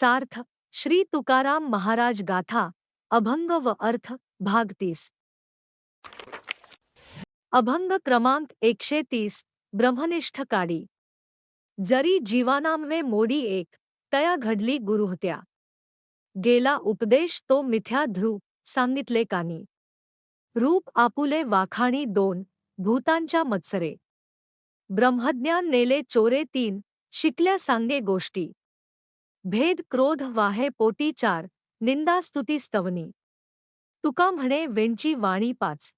सार्थ श्री तुकाराम महाराज गाथा अभंग व अर्थ भाग तीस. अभंग क्रमांक एकशे तीस ब्रह्मनिष्ठ काडी. जरी जीवानामवे मोडी एक तया घडली गुरुहत्या. गेला उपदेश तो मिथ्या ध्रुव सांगितले कानी. रूप आपुले वाखाणी दोन भूतांच्या मत्सरे. ब्रह्मज्ञान नेले चोरे तीन शिकल्या सांगे गोष्टी. भेद क्रोध वाहे पोटी चार निंदा स्तुती स्तवनी. तुका म्हणे वेंची वाणी पाच.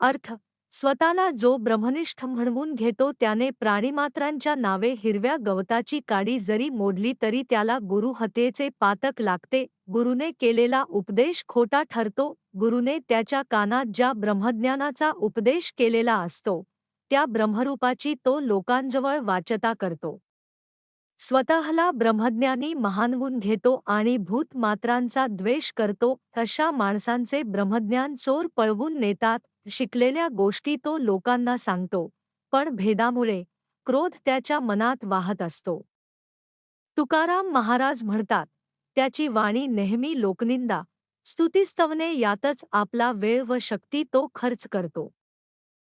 अर्थ स्वतःला जो ब्रह्मनिष्ठ म्हणवून घेतो त्याने प्राणीमात्रांच्या नावे हिरव्या गवताची काडी जरी मोडली तरी त्याला गुरु हत्येचे पातक लागते गुरुने केलेला उपदेश खोटा ठरतो गुरुने त्याच्या कानात ज्या ब्रह्मज्ञानाचा उपदेश केलेला असतो त्या ब्रह्मरूपाची तो लोकांजवळ वाचता करतो. स्वतःला ब्रह्मज्ञानी महानवून घेतो आणि भूतमात्रांचा द्वेष करतो अशा माणसांचे ब्रह्मज्ञान चोर पळवून नेतात शिकलेल्या गोष्टी तो लोकांना सांगतो. पण भेदामुळे क्रोध त्याच्या मनात वाहत असतो. तुकाराम महाराज म्हणतात त्याची वाणी नेहमी लोकनिंदा. स्तुतिस्तवने यातच आपला वेळ व शक्ती तो खर्च करतो.